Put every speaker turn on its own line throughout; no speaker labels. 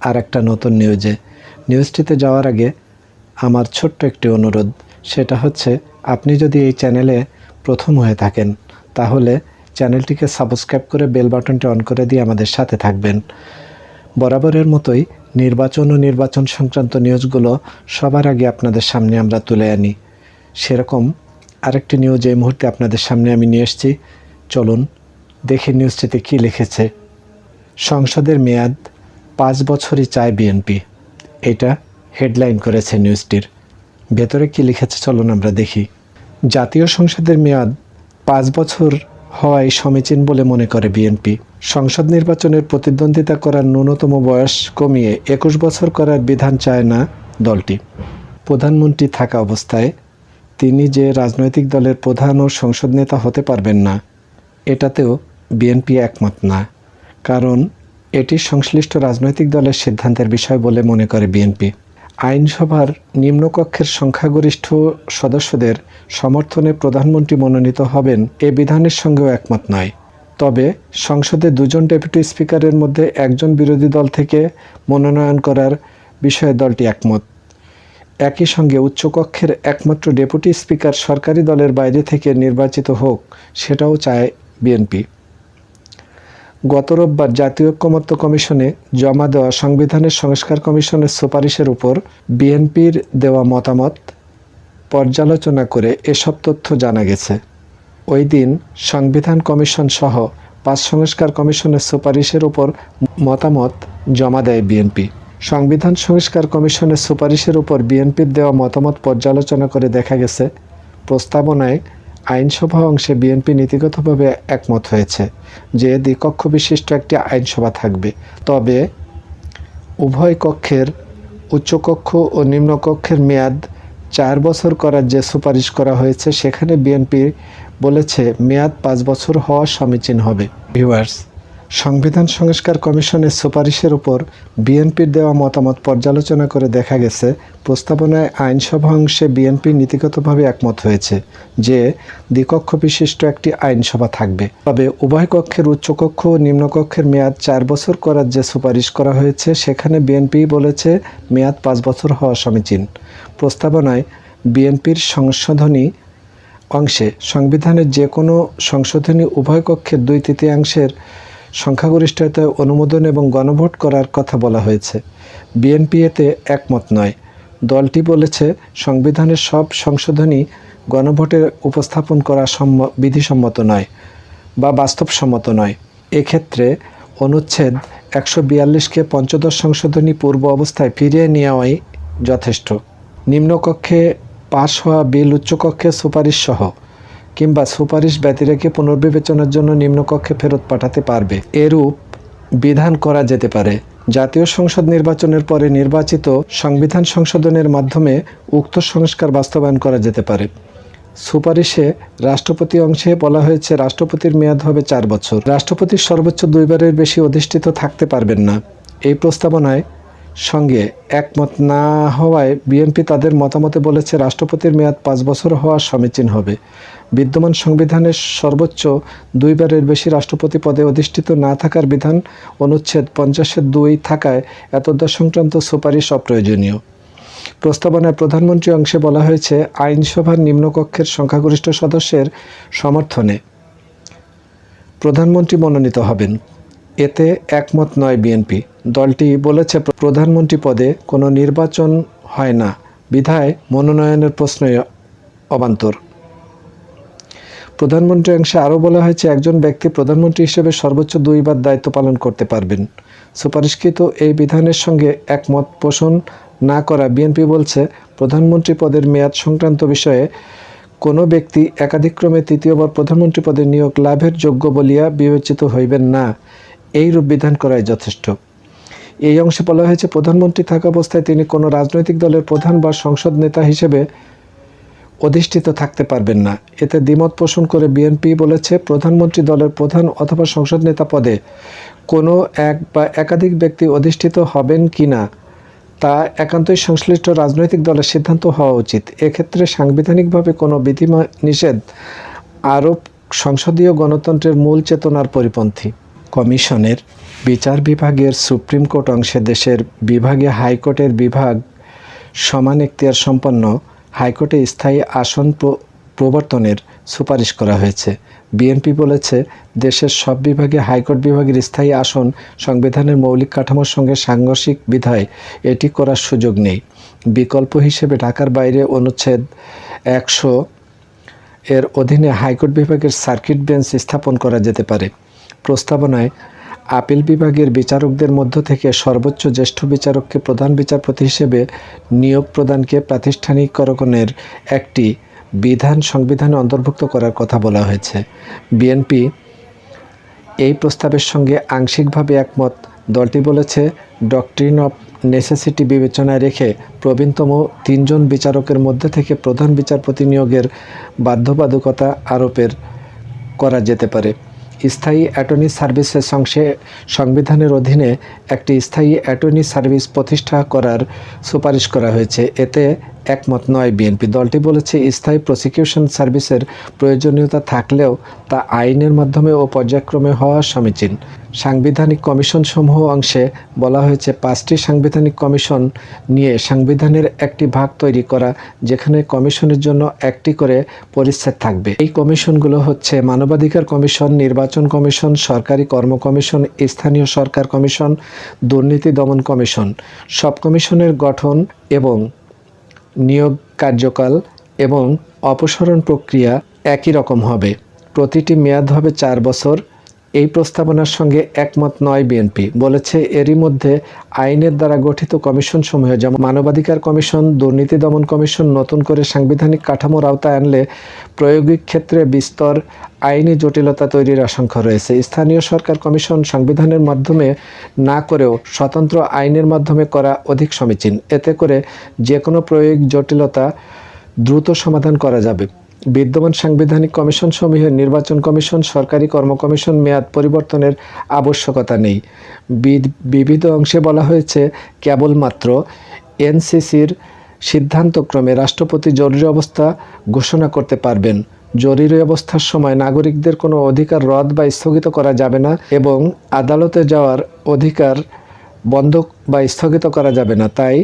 আর একটা নতুন নিউজে নিউজটিতে যাওয়ার আগে আমার ছোট্ট একটি অনুরোধ, সেটা হচ্ছে আপনি যদি এই চ্যানেলে প্রথম হয়ে থাকেন, তাহলে চ্যানেলটিকে সাবস্ক্রাইব করে বেল বাটনটি অন করে দিয়ে আমাদের সাথে থাকবেন। বরাবরের মতোই নির্বাচন ও নির্বাচন সংক্রান্ত নিউজগুলো সবার আগে আপনাদের সামনে আমরা তুলে আনি। সেরকম আরেকটি নিউজ এই মুহূর্তে আপনাদের সামনে আমি নিয়ে এসেছি। চলুন দেখি নিউজটিতে কী লিখেছে। সংসদের মেয়াদ পাঁচ বছরই চায় বিএনপি। এটা হেডলাইন করেছে নিউজটির। ভেতরে কী লিখেছে চলুন আমরা দেখি। জাতীয় সংসদের মেয়াদ পাঁচ বছর হওয়ায় সমীচীন বলে মনে করে বিএনপি। সংসদ নির্বাচনের প্রতিদ্বন্দ্বিতা করার ন্যূনতম বয়স কমিয়ে একুশ বছর করার বিধান চায় না দলটি। প্রধানমন্ত্রী থাকা অবস্থায় তিনি যে রাজনৈতিক দলের প্রধান ও সংসদ নেতা হতে পারবেন না, এটাতেও বিএনপি একমত না। কারণ এটি সংশ্লিষ্ট রাজনৈতিক দলের সিদ্ধান্তের বিষয় বলে মনে করে বিএনপি। আইনসভার নিম্নকক্ষের সংখ্যাগরিষ্ঠ সদস্যদের সমর্থনে প্রধানমন্ত্রী মনোনীত হবেন এ বিধানের সঙ্গেও একমত নয়। তবে সংসদে দুজন ডেপুটি স্পিকারের মধ্যে একজন বিরোধী দল থেকে মনোনয়ন করার বিষয়ে দলটি একমত। একই সঙ্গে উচ্চকক্ষের একমাত্র ডেপুটি স্পিকার সরকারি দলের বাইরে থেকে নির্বাচিত হোক, সেটাও চায় বিএনপি। গত রোববার জাতীয় ঐক্যমত্য কমিশনে জমা দেওয়া সংবিধানের সংস্কার কমিশনের সুপারিশের উপর বিএনপির দেওয়া মতামত পর্যালোচনা করে এসব তথ্য জানা গেছে। ওই দিন সংবিধান কমিশন সহ পাঁচ সংস্কার কমিশনের সুপারিশের উপর মতামত জমা দেয় বিএনপি। সংবিধান সংস্কার কমিশনের সুপারিশের উপর বিএনপির দেওয়া মতামত পর্যালোচনা করে দেখা গেছে, প্রস্তাবনায় আইনসভা অংশে বিএনপি নীতিগতভাবে একমত হয়েছে যে দ্বিকক্ষ বিশিষ্ট একটি আইনসভা থাকবে। তবে উভয় কক্ষের উচ্চকক্ষ ও নিম্নকক্ষের মেয়াদ চার বছর করার যে সুপারিশ করা হয়েছে, সেখানে বিএনপি বলেছে মেয়াদ পাঁচ বছর হওয়া সমীচীন হবে। ভিউয়ার্স সংবিধান সংস্কার কমিশনের সুপারিশের উপর বিএনপির দেওয়া মতামত পর্যালোচনা করে দেখা গেছে, প্রস্তাবনায় আইনসভা অংশে বিএনপি নীতিগতভাবে একমত হয়েছে যে দ্বিকক্ষ বিশিষ্ট একটি আইনসভা থাকবে। তবে উভয় কক্ষের উচ্চকক্ষ ও নিম্নকক্ষের মেয়াদ চার বছর করার যে সুপারিশ করা হয়েছে, সেখানে বিএনপি বলেছে মেয়াদ পাঁচ বছর হওয়া সমীচীন। প্রস্তাবনায় বিএনপির সংশোধনী অংশে সংবিধানের যে কোনো সংশোধনী উভয় কক্ষের দুই তৃতীয়াংশের সংখ্যাগরিষ্ঠতায় অনুমোদন এবং গণভোট করার কথা বলা হয়েছে। বিএনপি এতে একমত নয়। দলটি বলেছে, সংবিধানের সব সংশোধনী গণভোটে উপস্থাপন করা সম্ম বিধিসম্মত নয় বা বাস্তবসম্মত নয়। এক্ষেত্রে অনুচ্ছেদ একশো বিয়াল্লিশকে পঞ্চদশ সংশোধনী পূর্ব অবস্থায় ফিরিয়ে নেওয়াই যথেষ্ট। নিম্নকক্ষে পাশ হওয়া বিল উচ্চকক্ষে সুপারিশ সহ কিংবা সুপারিশ ব্যতিরেকে পুনর্বিবেচনার জন্য নিম্নকক্ষে ফেরত পাঠাতে পারবে। এরূপ বিধান করা যেতে পারে। জাতীয় সংসদ নির্বাচনের পরে নির্বাচিত সংবিধান সংশোধনের মাধ্যমে উক্ত সংস্কার বাস্তবায়ন করা যেতে পারে। সুপারিশে রাষ্ট্রপতি অংশে বলা হয়েছে, রাষ্ট্রপতির মেয়াদ হবে চার বছর। রাষ্ট্রপতির সর্বোচ্চ দুইবারের বেশি অধিষ্ঠিত থাকতে পারবেন না। এই প্রস্তাবনায় সঙ্গে একমত না হওয়ায় বিএনপি তাদের মতামতে বলেছে, রাষ্ট্রপতির মেয়াদ পাঁচ বছর হওয়া সমীচীন হবে। বিদ্যমান সংবিধানের সর্বোচ্চ দুইবারের বেশি রাষ্ট্রপতি পদে অধিষ্ঠিত না থাকার বিধান অনুচ্ছেদ পঞ্চাশের দুই থাকায় এতদ্দা সংক্রান্ত সুপারিশ অপ্রয়োজনীয়। প্রস্তাবনায় প্রধানমন্ত্রী অংশে বলা হয়েছে, আইনসভার নিম্নকক্ষের সংখ্যাগরিষ্ঠ সদস্যের সমর্থনে প্রধানমন্ত্রী মনোনীত হবেন। এতে একমত নয় বিএনপি। দলটি বলেছে, প্রধানমন্ত্রী পদে কোনো নির্বাচন হয় না। বিধায় মনোনয়নের প্রশ্নই অবান্তর। প্রধানমন্ত্রী অংশে আরও বলা হয়েছে, একজন ব্যক্তি প্রধানমন্ত্রী হিসেবে সর্বোচ্চ দুইবার দায়িত্ব পালন করতে পারবেন। সুপারিশকৃত এই বিধানের সঙ্গে একমত পোষণ না করা বিএনপি বলছে, প্রধানমন্ত্রী পদের মেয়াদ সংক্রান্ত বিষয়ে কোনো ব্যক্তি একাধিক্রমে তৃতীয়বার প্রধানমন্ত্রী পদে নিয়োগ লাভের যোগ্য বলিয়া বিবেচিত হইবেন না। এইরূপ বিধান করাই যথেষ্ট। এই অংশে বলা হয়েছে, প্রধানমন্ত্রী থাকা অবস্থায় তিনি কোনো রাজনৈতিক দলের প্রধান বা সংসদ নেতা হিসেবে অধিষ্ঠিত থাকতে পারবেন না। এতে দ্বিমত পোষণ করে বিএনপি বলেছে, প্রধানমন্ত্রী দলের প্রধান অথবা সংসদ নেতা পদে কোনো এক বা একাধিক ব্যক্তি অধিষ্ঠিত হবেন কি না, তা একান্তই সংশ্লিষ্ট রাজনৈতিক দলের সিদ্ধান্ত হওয়া উচিত। এক্ষেত্রে সাংবিধানিকভাবে কোনো বিধি নিষেধ আরোপ সংসদীয় গণতন্ত্রের মূল চেতনার পরিপন্থী। কমিশনের বিচার বিভাগের সুপ্রিম কোর্ট অংশে দেশের বিভাগে হাইকোর্টের বিভাগ সমান এখতিয়ার সম্পন্ন হাইকোর্টে স্থায়ী আসন প্র- প্রবর্তনের সুপারিশ করা হয়েছে। বিএনপি বলেছে, দেশের সব বিভাগে হাইকোর্ট বিভাগের স্থায়ী আসন সংবিধানের মৌলিক কাঠামোর সঙ্গে সাংঘর্ষিক বিধায় এটি করার সুযোগ নেই। বিকল্প হিসেবে ঢাকার বাইরে অনুচ্ছেদ একশো এর অধীনে হাইকোর্ট বিভাগের সার্কিট বেঞ্চ স্থাপন করা যেতে পারে। প্রস্তাবনায় আপিল বিভাগের বিচারকদের মধ্য থেকে সর্বোচ্চ জ্যেষ্ঠ বিচারককে প্রধান বিচারপতি হিসেবে নিয়োগ প্রদানকে প্রাতিষ্ঠানিকরণের একটি বিধান সংবিধানে অন্তর্ভুক্ত করার কথা বলা হয়েছে। বিএনপি এই প্রস্তাবের সঙ্গে আংশিকভাবে একমত। দলটি বলেছে, ডক্ট্রিন অফ নেসেসিটি বিবেচনায় রেখে প্রবীণতম তিনজন বিচারকের মধ্যে থেকে প্রধান বিচারপতি নিয়োগের বাধ্যবাধকতা আরোপের করা যেতে পারে। স্থায়ী অ্যাটর্নি সার্ভিসের অংশে সংবিধানের অধীনে একটি স্থায়ী অ্যাটর্নি সার্ভিস প্রতিষ্ঠা করার সুপারিশ করা হয়েছে। এতে একমত নয় বিএনপি। দলটি বলেছে, স্থায়ী প্রসিকিউশন সার্ভিসের প্রয়োজনীয়তা থাকলেও তা আইনের মাধ্যমে ও পর্যায়ক্রমে হওয়া সমীচীন। সাংবিধানিক কমিশন সমূহ অংশে বলা হয়েছে পাঁচটি সাংবিধানিক কমিশন নিয়ে সংবিধানের একটি ভাগ তৈরি করা, যেখানে কমিশনের জন্য একটি করে পরিচ্ছেদ থাকবে। এই কমিশনগুলো হচ্ছে মানবাধিকার কমিশন, নির্বাচন কমিশন, সরকারি কর্ম কমিশন, স্থানীয় সরকার কমিশন, দুর্নীতি দমন কমিশন। সব কমিশনের গঠন এবং নিয়োগ কার্যকাল এবং অপসারণ প্রক্রিয়া একই রকম হবে। প্রতিটি মেয়াদ হবে চার বছর। এই প্রস্তাবনার সঙ্গে একমত নয় বিএনপি। বলেছে, এরই মধ্যে আইনের দ্বারা গঠিত কমিশনসমূহ যেমন মানবাধিকার কমিশন, দুর্নীতি দমন কমিশন, নতুন করে সাংবিধানিক কাঠামোর আওতায় আনলে প্রায়োগিক ক্ষেত্রে বিস্তর আইনি জটিলতা তৈরির আশঙ্কা রয়েছে। স্থানীয় সরকার কমিশন সংবিধানের মাধ্যমে না করেও স্বতন্ত্র আইনের মাধ্যমে করা অধিক সমীচীন। এতে করে যে কোনো প্রয়োগ জটিলতা দ্রুত সমাধান করা যাবে। বিদ্যমান সাংবিধানিক কমিশন সমূহের নির্বাচন কমিশন, সরকারি কর্ম কমিশন মেয়াদ পরিবর্তনের আবশ্যকতা নেই। বিবিধ অংশে বলা হয়েছে, কেবলমাত্র এনসিসির সিদ্ধান্তক্রমে রাষ্ট্রপতি জরুরি অবস্থা ঘোষণা করতে পারবেন। জরুরি অবস্থার সময় নাগরিকদের কোনো অধিকার রদ বা স্থগিত করা যাবে না এবং আদালতে যাওয়ার অধিকার বন্ধ বা স্থগিত করা যাবে না। তাই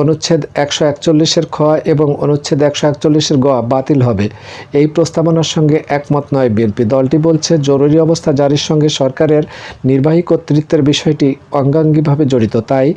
অনুচ্ছেদ একশো একচল্লিশের খ এবং অনুচ্ছেদ একশো একচল্লিশের গ বাতিল হবে। এই প্রস্তাবনার সঙ্গে একমত নয় বিএনপি। দলটি বলছে, জরুরি অবস্থা জারির সঙ্গে সরকারের নির্বাহী কর্তৃত্বের বিষয়টি অঙ্গাঙ্গিভাবে জড়িত। তাই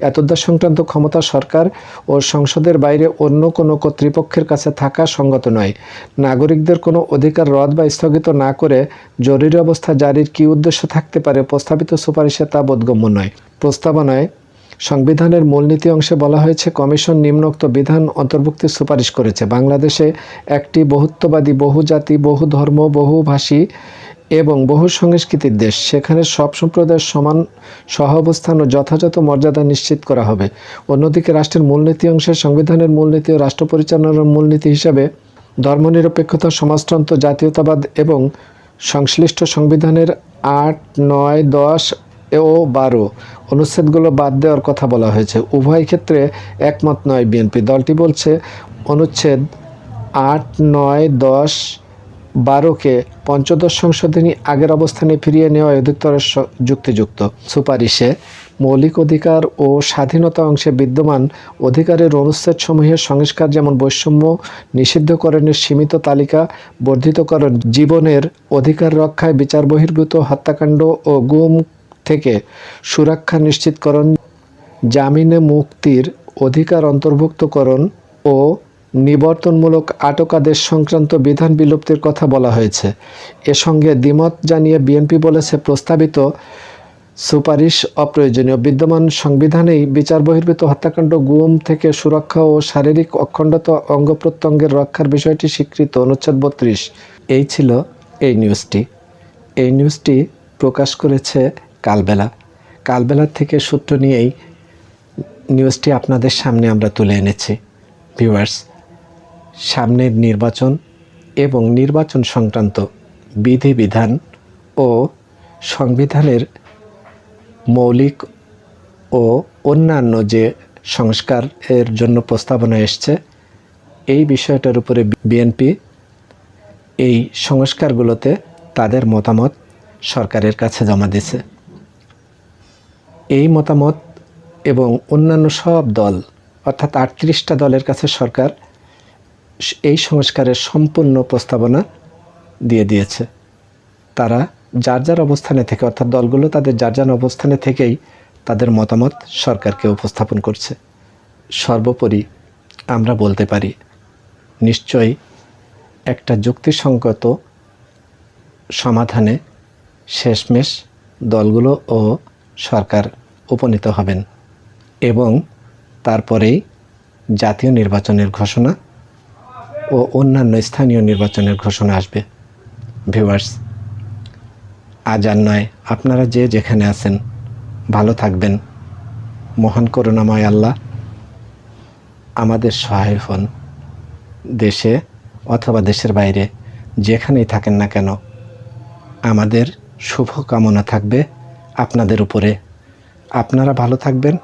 এতদ্দা সংক্রান্ত ক্ষমতা সরকার ও সংসদের বাইরে অন্য কোনো কর্তৃপক্ষের কাছে থাকা সঙ্গত নয়। নাগরিকদের কোনো অধিকার রদ বা স্থগিত না করে জরুরি অবস্থা জারির কী উদ্দেশ্য থাকতে পারে প্রস্তাবিত সুপারিশে তা বোধগম্য নয়। প্রস্তাবনায় সংবিধানের মূলনীতি অংশে বলা হয়েছে, কমিশন নিম্নোক্ত বিধান অন্তর্ভুক্তির সুপারিশ করেছে। বাংলাদেশে একটি বহুত্ববাদী, বহুজাতি বহু ধর্ম বহুভাষী এবং বহু সংস্কৃতির দেশ। সেখানে সব সম্প্রদায়ের সমান সহ অবস্থান ও যথাযথ মর্যাদা নিশ্চিত করা হবে। অন্যদিকে রাষ্ট্রের মূলনীতি অংশে সংবিধানের মূলনীতি ও রাষ্ট্র পরিচালনার মূলনীতি হিসাবে ধর্মনিরপেক্ষতা, সমাজতন্ত্র, জাতীয়তাবাদ এবং সংশ্লিষ্ট সংবিধানের আট, নয়, দশ ও বারো। অনুচ্ছেদগুলো বাদ দেওয়ার কথা বলা হয়েছে। উভয় ক্ষেত্রে একমত নয় বিএনপি। দলটি বলছে, অনুচ্ছেদ আট, নয়, দশ বারোকে পঞ্চদশ সংশোধনী আগের অবস্থানে ফিরিয়ে নেওয়া অধিকতর যুক্তিযুক্ত। সুপারিশে মৌলিক অধিকার ও স্বাধীনতা অংশে বিদ্যমান অধিকারের অনুচ্ছেদ সমূহের সংস্কার যেমন বৈষম্য নিষিদ্ধকরণের সীমিত তালিকা বর্ধিতকরণ জীবনের অধিকার রক্ষায় বিচার বহির্ভূত হত্যাকাণ্ড ও গুম থেকে সুরক্ষা নিশ্চিতকরণ, জামিনে মুক্তির অধিকার অন্তর্ভুক্তকরণ ও নিবর্তনমূলক আটকাদেশ সংক্রান্ত বিধান বিলুপ্তির কথা বলা হয়েছে। এ সঙ্গে দ্বিমত জানিয়ে বিএনপি বলেছে, প্রস্তাবিত সুপারিশ অপ্রয়োজনীয়। বিদ্যমান সংবিধানেই বিচার বহির্ভূত হত্যাকাণ্ড গুম থেকে সুরক্ষা ও শারীরিক অখণ্ডতা অঙ্গ প্রত্যঙ্গের রক্ষার বিষয়টি স্বীকৃত অনুচ্ছেদ বত্রিশ। এই ছিল এই নিউজটি। এই নিউজটি প্রকাশ করেছে কালবেলা। কালবেলার থেকে সূত্র নিয়েই নিউজটি আপনাদের সামনে আমরা তুলে এনেছি। ভিউয়ার্স, সামনের নির্বাচন এবং নির্বাচন সংক্রান্ত বিধিবিধান ও সংবিধানের মৌলিক ও অন্যান্য যে সংস্কার এর জন্য প্রস্তাবনা এসছে, এই বিষয়টার উপরে বিএনপি এই সংস্কারগুলোতে তাদের মতামত সরকারের কাছে জমা দিছে এই মতামত এবং অন্যান্য সব দল, অর্থাৎ আটত্রিশটা দলের কাছে সরকার এই সংস্কারের সম্পূর্ণ প্রস্তাবনা দিয়ে দিয়েছে। তারা যার যার অবস্থানে থেকে, অর্থাৎ দলগুলো তাদের যার যার অবস্থানে থেকেই তাদের মতামত সরকারকে উপস্থাপন করছে। সর্বোপরি আমরা বলতে পারি, নিশ্চয়ই একটা যুক্তিসঙ্গত সমাধানে শেষমেশ দলগুলো ও সরকার উপনীত হবেন এবং তারপরেই জাতীয় নির্বাচনের ঘোষণা ও অন্যান্য স্থানীয় নির্বাচনের ঘোষণা আসবে। ভিউয়ার্স, আজ আর নয়, আপনারা যে যেখানে আছেন, ভালো থাকবেন। মহান করুণাময় আল্লাহ আমাদের সহায় হন। দেশে অথবা দেশের বাইরে যেখানেই থাকেন না কেন, আমাদের শুভ কামনা থাকবে। আপনাদের উপরে। আপনারা ভালো থাকবেন।